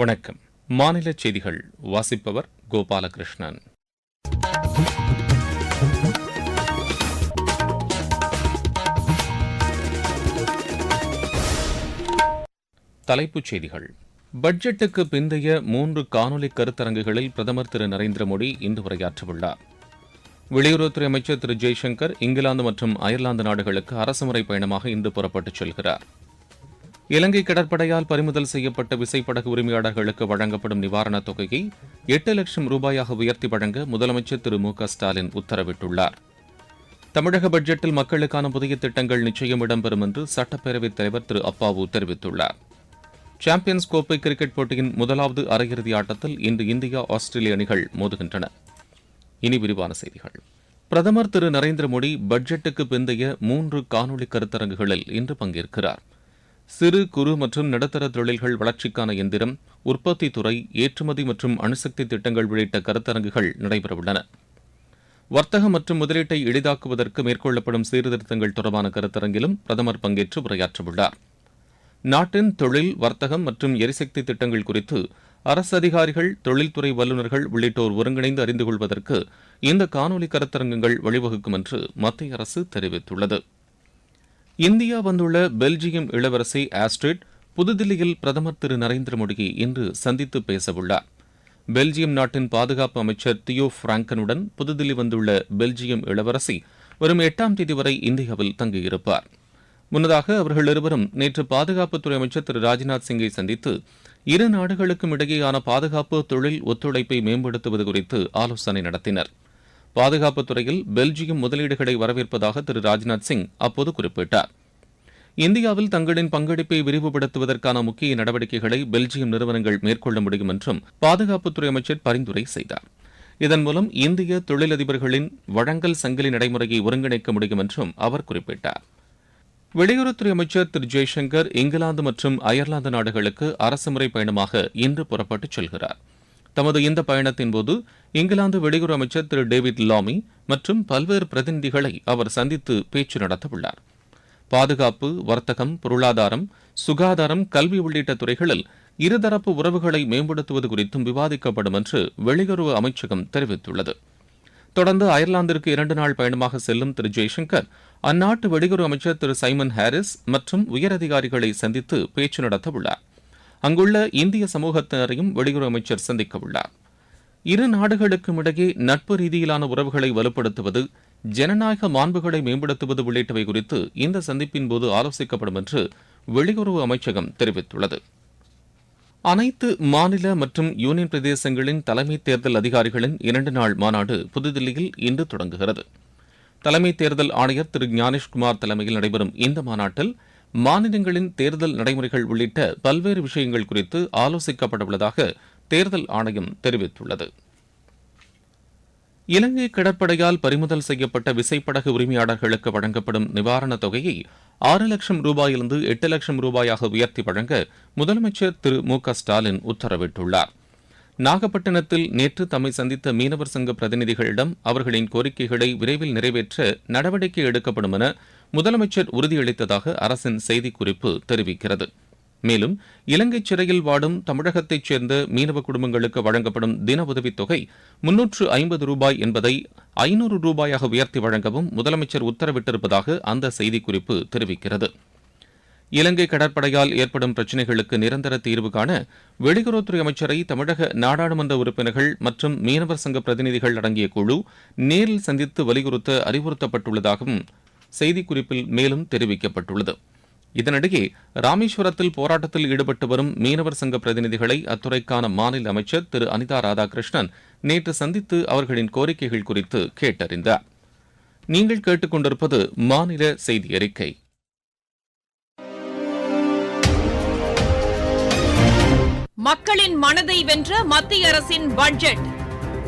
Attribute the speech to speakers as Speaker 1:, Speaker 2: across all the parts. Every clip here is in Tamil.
Speaker 1: வணக்கம் மாநில செய்திகள் வாசிப்பவர் கோபாலகிருஷ்ணன் தலைப்புச் செய்திகள் பட்ஜெட்டுக்கு பிந்தைய மூன்று காணொலி கருத்தரங்குகளில் பிரதமர் திரு நரேந்திர மோடி இன்று உரையாற்றவுள்ளார் வெளியுறவுத்துறை அமைச்சர் திரு ஜெய்சங்கர் இங்கிலாந்து மற்றும் அயர்லாந்து நாடுகளுக்கு அரசுமுறை பயணமாக இன்று புறப்பட்டுச் செல்கிறாா் இலங்கை கடற்படையால் பறிமுதல் செய்யப்பட்ட விசைப்படகு உரிமையாளர்களுக்கு வழங்கப்படும் நிவாரணத் தொகையை எட்டு லட்சம் ரூபாயாக உயர்த்தி வழங்க முதலமைச்சர் திரு மு ஸ்டாலின் உத்தரவிட்டுள்ளார் தமிழக பட்ஜெட்டில் மக்களுக்கான புதிய திட்டங்கள் நிச்சயம் இடம்பெறும் என்று சட்டப்பேரவைத் தலைவர் திரு அப்பாவு தெரிவித்துள்ளார் சாம்பியன்ஸ் கோப்பை கிரிக்கெட் போட்டியின் முதலாவது அரையிறுதி ஆட்டத்தில் இன்று இந்தியா ஆஸ்திரேலிய அணிகள் மோதுகின்றன இனி விரிவான செய்திகள் பிரதமர் திரு நரேந்திர மோடி பட்ஜெட்டுக்கு பிந்தைய மூன்று காணொலி கருத்தரங்குகளில் இன்று பங்கேற்கிறார் சிறு குறு மற்றும் நடுத்தர தொழில்கள் வளர்ச்சிக்கான எந்திரம் உற்பத்தி துறை ஏற்றுமதி மற்றும் அணுசக்தி திட்டங்கள் உள்ளிட்ட கருத்தரங்குகள் நடைபெறவுள்ளன வர்த்தகம் மற்றும் முதலீட்டை எளிதாக்குவதற்கு மேற்கொள்ளப்படும் சீர்திருத்தங்கள் தொடர்பான கருத்தரங்கிலும் பிரதமர் பங்கேற்று உரையாற்றவுள்ளார் நாட்டின் தொழில் வர்த்தகம் மற்றும் எரிசக்தி திட்டங்கள் குறித்து அரசு அதிகாரிகள் தொழில்துறை வல்லுநர்கள் உள்ளிட்டோர் ஒருங்கிணைந்து அறிந்து கொள்வதற்கு இந்த காணொலி கருத்தரங்குகள் வழிவகுக்கும் என்று மத்திய அரசு தெரிவித்துள்ளது இந்தியா வந்துள்ள பெல்ஜியம் இளவரசி ஆஸ்ட்ரிட் புதுதில்லியில் பிரதமர் திரு நரேந்திர மோடியை இன்று சந்தித்து பேசவுள்ளார் பெல்ஜியம் நாட்டின் பாதுகாப்பு அமைச்சர் தியோ பிராங்கனுடன் புதுதில்லி வந்துள்ள பெல்ஜியம் இளவரசி வரும் எட்டாம் தேதி வரை இந்தியாவில் தங்கியிருப்பார் முன்னதாக அவர்கள் இருவரும் நேற்று பாதுகாப்புத்துறை அமைச்சர் திரு ராஜ்நாத் சிங்கை சந்தித்து இரு நாடுகளுக்கும் இடையேயான பாதுகாப்பு தொழில் ஒத்துழைப்பை மேம்படுத்துவது குறித்து ஆலோசனை நடத்தினா் பாதுகாப்பு துறையில் பெல்ஜியம் முதலீடுகளை வரவேற்பதாக திரு ராஜ்நாத் சிங் அப்போது குறிப்பிட்டார் இந்தியாவில் தங்களின் பங்களிப்பை விரிவுபடுத்துவதற்கான முக்கிய நடவடிக்கைகளை பெல்ஜியம் நிறுவனங்கள் மேற்கொள்ள முடியும் என்றும் பாதுகாப்புத்துறை அமைச்சர் பரிந்துரை செய்தார் இதன் மூலம் இந்திய தொழிலதிபர்களின் வழங்கல் சங்கிலி நடைமுறையை ஒருங்கிணைக்க முடியும் என்றும் அவர் குறிப்பிட்டார் வெளியுறவுத்துறை அமைச்சர் திரு ஜெய்சங்கர் இங்கிலாந்து மற்றும் அயர்லாந்து நாடுகளுக்கு அரசுமுறை பயணமாக இன்று புறப்பட்டுச் செல்கிறாா் தமது இந்த பயணத்தின் போது இங்கிலாந்து வெளியுறவு அமைச்சர் திரு டேவிட் லாமி மற்றும் பல்வேறு பிரதிநிதிகளை அவர் சந்தித்து பேச்சு நடத்தவுள்ளார் பாதுகாப்பு வர்த்தகம் பொருளாதாரம் சுகாதாரம் கல்வி உள்ளிட்ட துறைகளில் இருதரப்பு உறவுகளை மேம்படுத்துவது குறித்தும் விவாதிக்கப்படும் என்று வெளியுறவு அமைச்சகம் தெரிவித்துள்ளது தொடர்ந்து அயர்லாந்திற்கு இரண்டு நாள் பயணமாக செல்லும் திரு ஜெய்சங்கர் அந்நாட்டு வெளியுறவு அமைச்சர் திரு சைமன் ஹாரிஸ் மற்றும் உயரதிகாரிகளை சந்தித்து பேச்சு நடத்தவுள்ளாா் அங்குள்ள இந்திய சமூகத்தினரையும் வெளியுறவு அமைச்சர் சந்திக்க உள்ளார் இரு நாடுகளுக்கும் இடையே நட்பு ரீதியிலான உறவுகளை வலுப்படுத்துவது ஜனநாயக மாண்புகளை மேம்படுத்துவது உள்ளிட்டவை குறித்து இந்த சந்திப்பின் போது ஆலோசிக்கப்படும் என்று வெளியுறவு அமைச்சகம் தெரிவித்துள்ளது அனைத்து மாநில மற்றும் யூனியன் பிரதேசங்களின் தலைமை தேர்தல் அதிகாரிகளின் இரண்டு நாள் மாநாடு புதுதில்லியில் இன்று தொடங்குகிறது தலைமை தேர்தல் ஆணையர் திரு ஞானேஷ்குமார் தலைமையில் நடைபெறும் இந்த மாநாட்டில் மாநிலங்களின் தேர்தல் நடைமுறைகள் உள்ளிட்ட பல்வேறு விஷயங்கள் குறித்து ஆலோசிக்கப்படவுள்ளதாக தேர்தல் ஆணையம் தெரிவித்துள்ளது இலங்கை கடற்படையால் பறிமுதல் செய்யப்பட்ட விசைப்படகு உரிமையாளர்களுக்கு வழங்கப்படும் நிவாரணத் தொகையை ஆறு லட்சம் ரூபாயிலிருந்து எட்டு லட்சம் ரூபாயாக உயர்த்தி வழங்க முதலமைச்சர் திரு மு ஸ்டாலின் உத்தரவிட்டுள்ளார் நாகப்பட்டினத்தில் நேற்று தம்மை சந்தித்த மீனவர் சங்க பிரதிநிதிகளிடம் அவர்களின் கோரிக்கைகளை விரைவில் நிறைவேற்ற நடவடிக்கை எடுக்கப்படும் என முதலமைச்சர் உறுதியளித்ததாக அரசின் செய்திக்குறிப்பு தெரிவிக்கிறது மேலும் இலங்கை சிறையில் வாடும் தமிழகத்தைச் சேர்ந்த மீனவ குடும்பங்களுக்கு வழங்கப்படும் தின உதவித் தொகை முன்னூற்று ஐம்பது ரூபாய் என்பதை ஐநூறு ரூபாயாக உயர்த்தி வழங்கவும் முதலமைச்சர் உத்தரவிட்டிருப்பதாக அந்த செய்திக்குறிப்பு தெரிவிக்கிறது இலங்கை கடற்படையால் ஏற்படும் பிரச்சினைகளுக்கு நிரந்தர தீர்வு காண வெளியுறவுத்துறை அமைச்சரை தமிழக நாடாளுமன்ற உறுப்பினர்கள் மற்றும் மீனவர் சங்க பிரதிநிதிகள் அடங்கிய குழு நேரில் சந்தித்து வலியுறுத்த அறிவுறுத்தப்பட்டுள்ளதாகவும் செய்திக்குறிப்பில் மேலும் தெரிவிக்கப்பட்டுள்ளது இதனிடையே ராமேஸ்வரத்தில் போராட்டத்தில் ஈடுபட்டு வரும் மீனவர் சங்க பிரதிநிதிகளை அத்துறைக்கான மாநில அமைச்சர் திரு அனிதா ராதாகிருஷ்ணன் நேற்று சந்தித்து அவர்களின் கோரிக்கைகள் குறித்து கேட்டறிந்தார் நீங்கள் கேட்டுக்கொண்டிருப்பது மாநில செய்தி அறிக்கை
Speaker 2: மக்களின் மனதை வென்ற மத்திய அரசின் பட்ஜெட்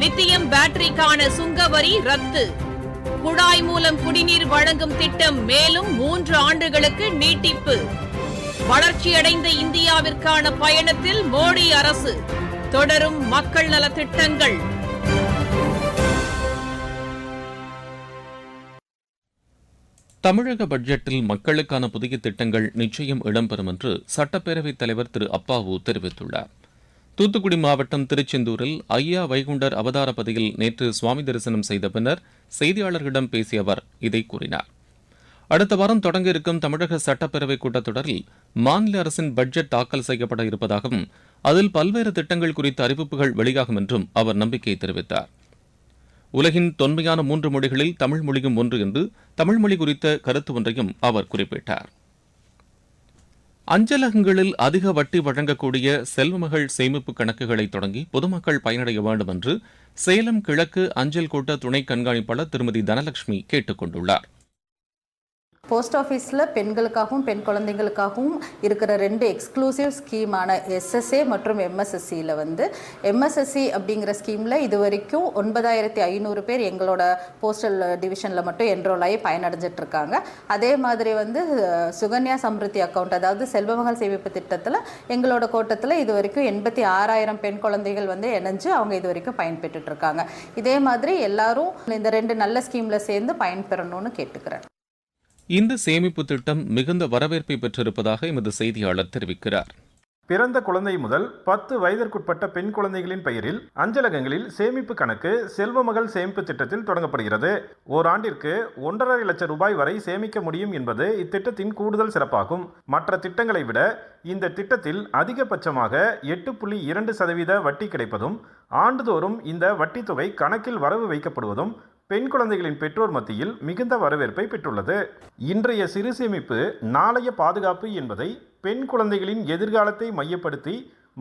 Speaker 2: லித்தியம் பேட்டரிக்கான சுங்கவரி ரத்து குழாய் மூலம் குடிநீர் வழங்கும் திட்டம் மேலும் மூன்று ஆண்டுகளுக்கு நீட்டிப்பு வளர்ச்சியடைந்த இந்தியாவிற்கான பயணத்தில் மோடி அரசு தொடரும் மக்கள் நல திட்டங்கள்
Speaker 1: தமிழக பட்ஜெட்டில் மக்களுக்கான புதிய திட்டங்கள் நிச்சயம் இடம்பெறும் என்று சட்டப்பேரவைத் தலைவர் திரு அப்பாவு தெரிவித்துள்ளார் தூத்துக்குடி மாவட்டம் திருச்செந்தூரில் ஐயா வைகுண்டர் அவதாரபதியில் நேற்று சுவாமி தரிசனம் செய்த பின்னர் செய்தியாளர்களிடம் பேசிய அவர் இதை கூறினார் அடுத்த வாரம் தொடங்க இருக்கும் தமிழக சட்டப்பேரவை கூட்டத்தொடரில் மாநில அரசின் பட்ஜெட் தாக்கல் செய்யப்பட இருப்பதாகவும் அதில் பல்வேறு திட்டங்கள் குறித்த அறிவிப்புகள் வெளியாகும் என்றும் அவர் நம்பிக்கை தெரிவித்தார் உலகின் தொன்மையான மூன்று மொழிகளில் தமிழ் மொழியும் ஒன்று என்று தமிழ்மொழி குறித்த கருத்து ஒன்றையும் அவர் குறிப்பிட்டார் அஞ்சலகங்களில் அதிக வட்டி வழங்கக்கூடிய செல்வமகள் சேமிப்பு கணக்குகளை தொடங்கி பொதுமக்கள் பயனடைய வேண்டும் என்று சேலம் கிழக்கு அஞ்சல் கோட்ட துணை கண்காணிப்பாளர் திருமதி தனலட்சுமி கேட்டுக் கொண்டுள்ளாா்
Speaker 3: போஸ்ட் ஆஃபீஸில் பெண்களுக்காகவும் பெண் குழந்தைங்களுக்காகவும் இருக்கிற ரெண்டு எக்ஸ்க்ளூசிவ் ஸ்கீமான எஸ்எஸ்ஏ மற்றும் எம்எஸ்எஸ்சியில் வந்து எம்எஸ்எஸ்சி அப்படிங்கிற ஸ்கீமில் இது வரைக்கும் ஒன்பதாயிரத்தி ஐநூறு பேர் எங்களோட போஸ்டல் டிவிஷனில் மட்டும் என்ரோல் ஆகி பயனடைஞ்சிட்ருக்காங்க அதே மாதிரி வந்து சுகன்யா சம்ருத்தி அக்கௌண்ட் அதாவது செல்வமகள் சேமிப்பு திட்டத்தில் எங்களோட கோட்டத்தில் இது வரைக்கும் எண்பத்தி ஆறாயிரம் பெண் குழந்தைகள் வந்து இணைஞ்சு அவங்க இது வரைக்கும் பயன்பெற்றுட்ருக்காங்க இதே மாதிரி எல்லாரும் இந்த ரெண்டு நல்ல ஸ்கீமில் சேர்ந்து பயன்பெறணும்னு கேட்டுக்கிறேன்
Speaker 1: இந்த சேமிப்பு திட்டம் மிகுந்த வரவேற்பை பெற்றிருப்பதாக எமது செய்தியாளர் தெரிவிக்கிறார்
Speaker 4: பிறந்த குழந்தை முதல் பத்து வயதிற்குட்பட்ட பெண் குழந்தைகளின் பெயரில் அஞ்சலகங்களில் சேமிப்பு கணக்கு செல்வ மகள் சேமிப்பு திட்டத்தில் தொடங்கப்படுகிறது ஓராண்டிற்கு ஒன்றரை லட்சம் ரூபாய் வரை சேமிக்க முடியும் என்பது இத்திட்டத்தின் கூடுதல் சிறப்பாகும் மற்ற திட்டங்களை விட இந்த திட்டத்தில் அதிகபட்சமாக எட்டு புள்ளி இரண்டு சதவீத வட்டி கிடைப்பதும் ஆண்டுதோறும் இந்த வட்டி தொகை கணக்கில் வரவு வைக்கப்படுவதும் பெண் குழந்தைகளின் பெற்றோர் மத்தியில் மிகுந்த வரவேற்பை பெற்றுள்ளது இன்றைய சிறு சேமிப்பு நாளைய பாதுகாப்பு என்பதை பெண் குழந்தைகளின் எதிர்காலத்தை மையப்படுத்தி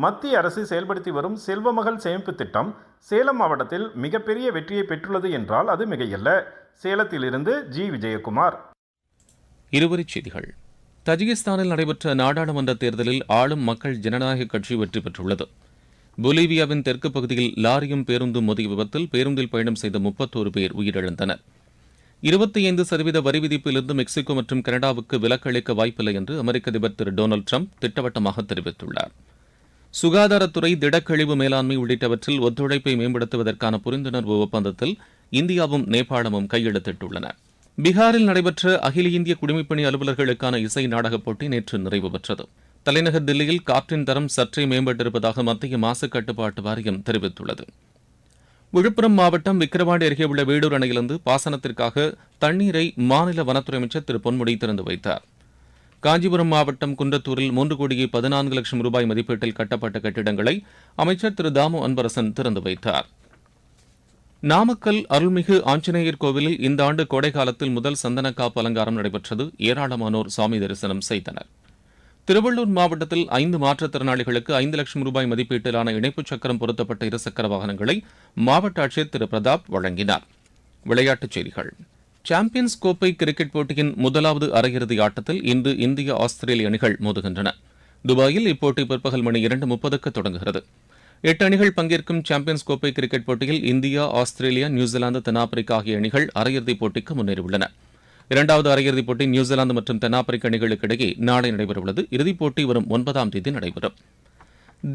Speaker 4: மத்திய அரசு செயல்படுத்தி வரும் செல்வமகள் சேமிப்பு திட்டம் சேலம் மாவட்டத்தில் மிகப்பெரிய வெற்றியை பெற்றுள்ளது என்றால் அது மிகையல்ல சேலத்திலிருந்து ஜி விஜயகுமார்
Speaker 1: இருவரிச் செய்திகள் தஜிகிஸ்தானில் நடைபெற்ற நாடாளுமன்ற தேர்தலில் ஆளும் மக்கள் ஜனநாயக கட்சி வெற்றி பெற்றுள்ளது பொலிவியாவின் தெற்கு பகுதியில் லாரியும் பேருந்தும் மோதிய விபத்தில் பேருந்தில் பயணம் செய்த முப்பத்தோரு பேர் உயிரிழந்தனர் இருபத்தி ஐந்து சதவீத வரி விதிப்பிலிருந்து மெக்சிகோ மற்றும் கனடாவுக்கு விலக்களிக்க வாய்ப்பில்லை என்று அமெரிக்க அதிபர் திரு டொனால்டு ட்ரம்ப் திட்டவட்டமாக தெரிவித்துள்ளார் சுகாதாரத்துறை திடக்கழிவு மேலாண்மை உள்ளிட்டவற்றில் ஒத்துழைப்பை மேம்படுத்துவதற்கான புரிந்துணர்வு ஒப்பந்தத்தில் இந்தியாவும் நேபாளமும் கையெழுத்திட்டுள்ளன பீகாரில் நடைபெற்ற அகில இந்திய குடிமைப்பணி அலுவலர்களுக்கான இசை நாடகப் போட்டி நேற்று நிறைவு பெற்றது தலைநகர் தில்லியில் காற்றின் தரம் சற்றே மேம்பட்டிருப்பதாக மத்திய மாசு கட்டுப்பாட்டு வாரியம் தெரிவித்துள்ளது விழுப்புரம் மாவட்டம் விக்கிரவாண்டி அருகே உள்ள வீடூர் அணையிலிருந்து பாசனத்திற்காக தண்ணீரை மாநில வனத்துறை அமைச்சர் திரு பொன்முடி திறந்து வைத்தார் காஞ்சிபுரம் மாவட்டம் குன்றத்தூரில் மூன்று கோடியே பதினான்கு லட்சம் ரூபாய் மதிப்பீட்டில் கட்டப்பட்ட கட்டிடங்களை அமைச்சர் திரு தாமு அன்பரசன் திறந்து வைத்தார் நாமக்கல் அருள்மிகு ஆஞ்சநேயர் கோவிலில் இந்த ஆண்டு கோடைக்காலத்தில் முதல் சந்தனக்காப்பு அலங்காரம் நடைபெற்றது ஏராளமானோர் சாமி தரிசனம் செய்தனர் திருவள்ளூர் மாவட்டத்தில் ஐந்து மாற்றுத்திறனாளிகளுக்கு ஐந்து லட்சம் ரூபாய் மதிப்பீட்டிலான இணைப்புச் சக்கரம் பொருத்தப்பட்ட இருசக்கர வாகனங்களை மாவட்ட ஆட்சியர் திரு பிரதாப் வழங்கினார் விளையாட்டுச் செய்திகள் சாம்பியன்ஸ் கோப்பை கிரிக்கெட் போட்டியின் முதலாவது அரையிறுதி ஆட்டத்தில் இன்று இந்திய ஆஸ்திரேலிய அணிகள் மோதுகின்றன துபாயில் இப்போட்டி பிற்பகல் மணி இரண்டு முப்பதுக்கு தொடங்குகிறது எட்டு அணிகள் பங்கேற்கும் சாம்பியன்ஸ் கோப்பை கிரிக்கெட் போட்டியில் இந்தியா ஆஸ்திரேலியா நியூசிலாந்து தென்னாப்பிரிக்கா ஆகிய அணிகள் அரையிறுதிப் போட்டிக்கு முன்னேறியுள்ளன இரண்டாவது அரையிறுதிப் போட்டி நியூசிலாந்து மற்றும் தென்னாப்பிரிக்க அணிகளுக்கு இடையே நாளை நடைபெறவுள்ளது இறுதிப் போட்டி வரும் ஒன்பதாம் தேதி நடைபெறும்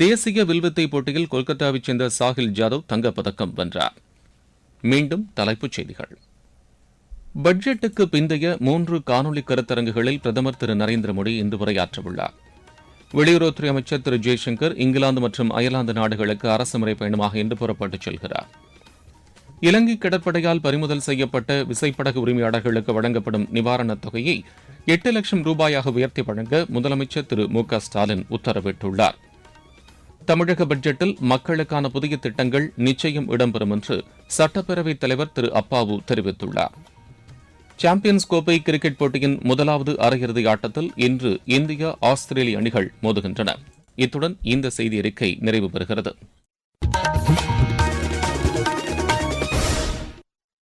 Speaker 1: தேசிய வில்வித்தை போட்டியில் கொல்கத்தாவைச் சேர்ந்த சாஹில் ஜாதவ் தங்கப்பதக்கம் வென்றார் மீண்டும் தலைப்புச் செய்திகள் பட்ஜெட்டுக்கு பிந்தைய மூன்று காணொலி கருத்தரங்குகளில் பிரதமர் திரு நரேந்திர மோடி இன்று உரையாற்றவுள்ளார் வெளியுறவுத்துறை அமைச்சர் திரு ஜெய்சங்கர் இங்கிலாந்து மற்றும் அயர்லாந்து நாடுகளுக்கு அரசு முறை பயணமாக இன்று புறப்பட்டுச் செல்கிறார் இலங்கை கடற்படையால் பறிமுதல் செய்யப்பட்ட விசைப்படகு உரிமையாளர்களுக்கு வழங்கப்படும் நிவாரணத் தொகையை எட்டு லட்சம் ரூபாயாக உயர்த்தி வழங்க முதலமைச்சர் திரு மு ஸ்டாலின் உத்தரவிட்டுள்ளார் தமிழக பட்ஜெட்டில் மக்களுக்கான புதிய திட்டங்கள் நிச்சயம் இடம்பெறும் என்று சட்டப்பேரவைத் தலைவர் திரு அப்பாவு தெரிவித்துள்ளார் சாம்பியன்ஸ் கோப்பை கிரிக்கெட் போட்டியின் முதலாவது அரையிறுதி ஆட்டத்தில் இன்று இந்தியா ஆஸ்திரேலிய அணிகள் மோதுகின்றன இத்துடன் இந்த செய்தி அறிக்கை நிறைவு பெறுகிறது